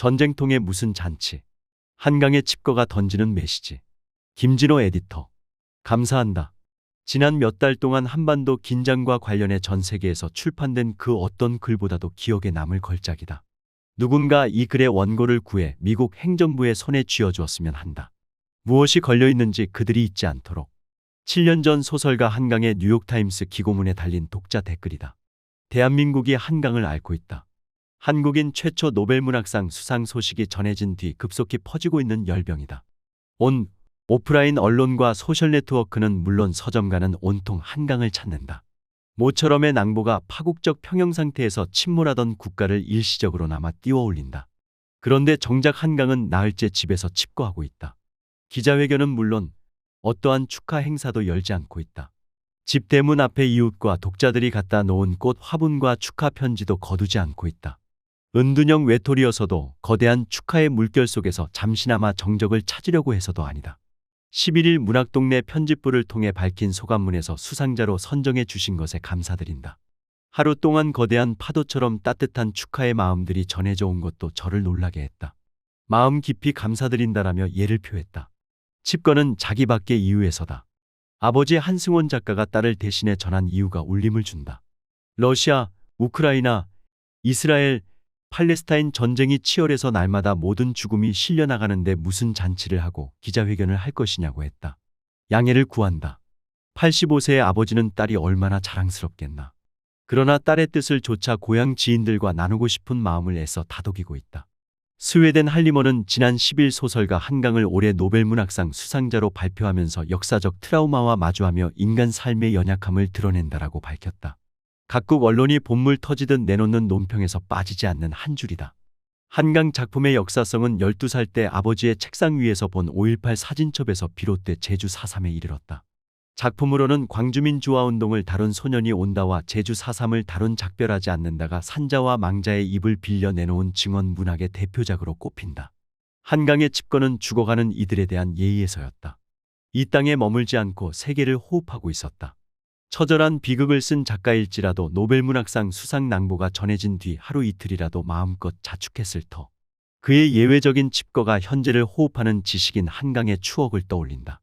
전쟁통에 무슨 잔치. 한강의 칩거가 던지는 메시지. 김진호 에디터. 감사한다. 지난 몇 달 동안 한반도 긴장과 관련해 전 세계에서 출판된 그 어떤 글보다도 기억에 남을 걸작이다. 누군가 이 글의 원고를 구해 미국 행정부의 손에 쥐어주었으면 한다. 무엇이 걸려 있는지 그들이 잊지 않도록. 7년 전 소설가 한강의 뉴욕타임스 기고문에 달린 독자 댓글이다. 대한민국이 한강을 앓고 있다. 한국인 최초 노벨문학상 수상 소식이 전해진 뒤 급속히 퍼지고 있는 열병이다. 온 오프라인 언론과 소셜 네트워크는 물론 서점가는 온통 한강을 찾는다. 모처럼의 낭보가 파국적 평형 상태에서 침몰하던 국가를 일시적으로 남아 띄워 올린다. 그런데 정작 한강은 나흘째 집에서 칩거하고 있다. 기자회견은 물론 어떠한 축하 행사도 열지 않고 있다. 집 대문 앞에 이웃과 독자들이 갖다 놓은 꽃 화분과 축하 편지도 거두지 않고 있다. 은둔형 외톨이여서도 거대한 축하의 물결 속에서 잠시나마 정적을 찾으려고 해서도 아니다. 11일 문학동네 편집부를 통해 밝힌 소감문에서 수상자로 선정해 주신 것에 감사드린다. 하루 동안 거대한 파도처럼 따뜻한 축하의 마음들이 전해져 온 것도 저를 놀라게 했다. 마음 깊이 감사드린다라며 예를 표했다. 칩거는 자기밖에 이유에서다. 아버지 한승원 작가가 딸을 대신해 전한 이유가 울림을 준다. 러시아, 우크라이나, 이스라엘, 팔레스타인 전쟁이 치열해서 날마다 모든 죽음이 실려나가는데 무슨 잔치를 하고 기자회견을 할 것이냐고 했다. 양해를 구한다. 85세의 아버지는 딸이 얼마나 자랑스럽겠나. 그러나 딸의 뜻을 조차 고향 지인들과 나누고 싶은 마음을 애써 다독이고 있다. 스웨덴 할리머는 지난 10일 소설가 한강을 올해 노벨문학상 수상자로 발표하면서 역사적 트라우마와 마주하며 인간 삶의 연약함을 드러낸다라고 밝혔다. 각국 언론이 본물 터지듯 내놓는 논평에서 빠지지 않는 한 줄이다. 한강 작품의 역사성은 12살 때 아버지의 책상 위에서 본 5.18 사진첩에서 비롯돼 제주 4.3에 이르렀다. 작품으로는 광주민 주화운동을 다룬 소년이 온다와 제주 4.3을 다룬 작별하지 않는다가 산자와 망자의 입을 빌려 내놓은 증언 문학의 대표작으로 꼽힌다. 한강의 칩거는 죽어가는 이들에 대한 예의에서였다. 이 땅에 머물지 않고 세계를 호흡하고 있었다. 처절한 비극을 쓴 작가일지라도 노벨문학상 수상 낭보가 전해진 뒤 하루 이틀이라도 마음껏 자축했을 터. 그의 예외적인 칩거가 현재를 호흡하는 지식인 한강의 추억을 떠올린다.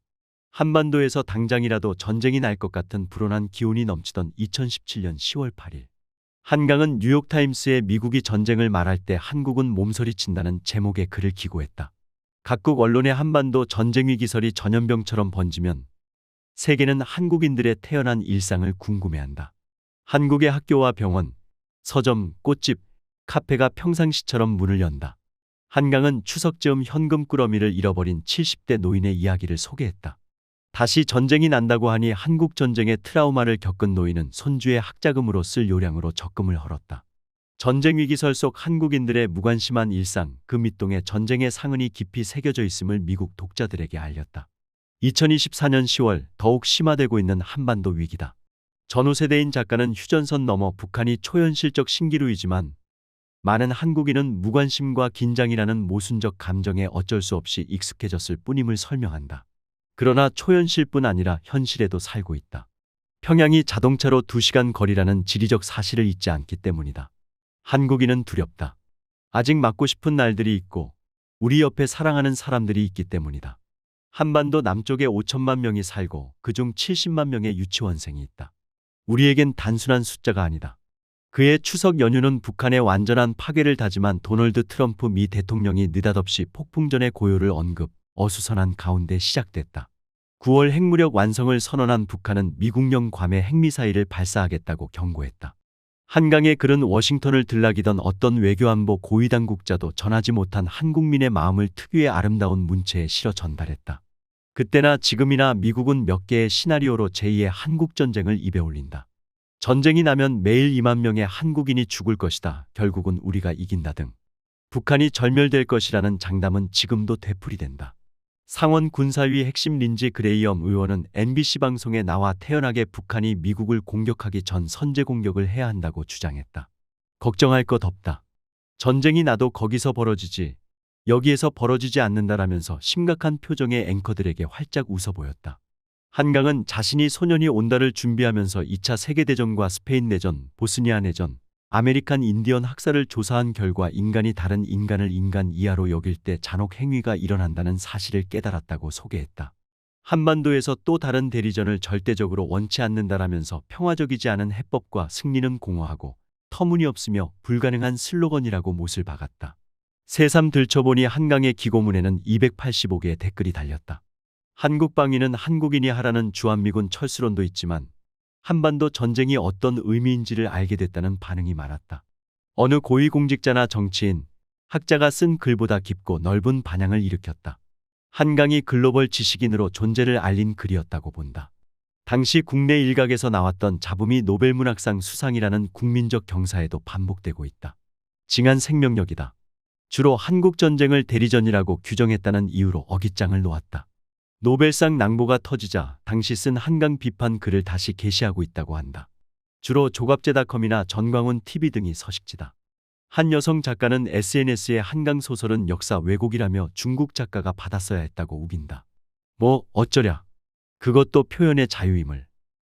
한반도에서 당장이라도 전쟁이 날 것 같은 불온한 기운이 넘치던 2017년 10월 8일. 한강은 뉴욕타임스에 미국이 전쟁을 말할 때 한국은 몸서리친다는 제목의 글을 기고했다. 각국 언론의 한반도 전쟁 위기설이 전염병처럼 번지면 세계는 한국인들의 태어난 일상을 궁금해한다. 한국의 학교와 병원, 서점, 꽃집, 카페가 평상시처럼 문을 연다. 한강은 추석 즈음 현금 꾸러미를 잃어버린 70대 노인의 이야기를 소개했다. 다시 전쟁이 난다고 하니 한국 전쟁의 트라우마를 겪은 노인은 손주의 학자금으로 쓸 요량으로 적금을 헐었다. 전쟁 위기설 속 한국인들의 무관심한 일상, 그 밑동에 전쟁의 상흔이 깊이 새겨져 있음을 미국 독자들에게 알렸다. 2024년 10월 더욱 심화되고 있는 한반도 위기다. 전후 세대인 작가는 휴전선 넘어 북한이 초현실적 신기루이지만 많은 한국인은 무관심과 긴장이라는 모순적 감정에 어쩔 수 없이 익숙해졌을 뿐임을 설명한다. 그러나 초현실뿐 아니라 현실에도 살고 있다. 평양이 자동차로 2시간 거리라는 지리적 사실을 잊지 않기 때문이다. 한국인은 두렵다. 아직 맞고 싶은 날들이 있고 우리 옆에 사랑하는 사람들이 있기 때문이다. 한반도 남쪽에 5천만 명이 살고 그중 70만 명의 유치원생이 있다. 우리에겐 단순한 숫자가 아니다. 그의 추석 연휴는 북한의 완전한 파괴를 다짐한 도널드 트럼프 미 대통령이 느닷없이 폭풍전의 고요를 언급, 어수선한 가운데 시작됐다. 9월 핵무력 완성을 선언한 북한은 미국령 괌에 핵미사일을 발사하겠다고 경고했다. 한강의 글은 워싱턴을 들락이던 어떤 외교안보 고위 당국자도 전하지 못한 한국민의 마음을 특유의 아름다운 문체에 실어 전달했다. 그때나 지금이나 미국은 몇 개의 시나리오로 제2의 한국전쟁을 입에 올린다. 전쟁이 나면 매일 2만 명의 한국인이 죽을 것이다. 결국은 우리가 이긴다 등. 북한이 절멸될 것이라는 장담은 지금도 되풀이된다. 상원 군사위 핵심 린지 그레이엄 의원은 NBC 방송에 나와 태연하게 북한이 미국을 공격하기 전 선제 공격을 해야 한다고 주장했다. 걱정할 것 없다. 전쟁이 나도 거기서 벌어지지 여기에서 벌어지지 않는다라면서 심각한 표정의 앵커들에게 활짝 웃어 보였다. 한강은 자신이 소년이 온다를 준비하면서 2차 세계대전과 스페인 내전, 보스니아 내전, 아메리칸 인디언 학살을 조사한 결과 인간이 다른 인간을 인간 이하로 여길 때 잔혹 행위가 일어난다는 사실을 깨달았다고 소개했다. 한반도에서 또 다른 대리전을 절대적으로 원치 않는다라면서 평화적이지 않은 해법과 승리는 공허하고 터무니없으며 불가능한 슬로건이라고 못을 박았다. 새삼 들춰보니 한강의 기고문에는 285개의 댓글이 달렸다. 한국 방위는 한국인이 하라는 주한미군 철수론도 있지만 한반도 전쟁이 어떤 의미인지를 알게 됐다는 반응이 많았다. 어느 고위공직자나 정치인, 학자가 쓴 글보다 깊고 넓은 반향을 일으켰다. 한강이 글로벌 지식인으로 존재를 알린 글이었다고 본다. 당시 국내 일각에서 나왔던 잡음이 노벨문학상 수상이라는 국민적 경사에도 반복되고 있다. 징한 생명력이다. 주로 한국 전쟁을 대리전이라고 규정했다는 이유로 어깃장을 놓았다. 노벨상 낭보가 터지자 당시 쓴 한강 비판 글을 다시 게시하고 있다고 한다. 주로 조갑제닷컴이나 전광훈 TV 등이 서식지다. 한 여성 작가는 SNS에 한강 소설은 역사 왜곡이라며 중국 작가가 받았어야 했다고 우긴다. 뭐 어쩌랴. 그것도 표현의 자유임을.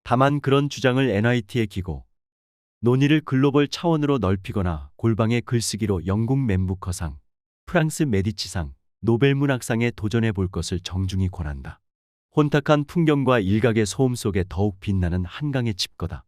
다만 그런 주장을 NIT에 기고 논의를 글로벌 차원으로 넓히거나 골방의 글쓰기로 영국 멘부커상, 프랑스 메디치상, 노벨문학상에 도전해 볼 것을 정중히 권한다. 혼탁한 풍경과 일각의 소음 속에 더욱 빛나는 한강의 칩거다.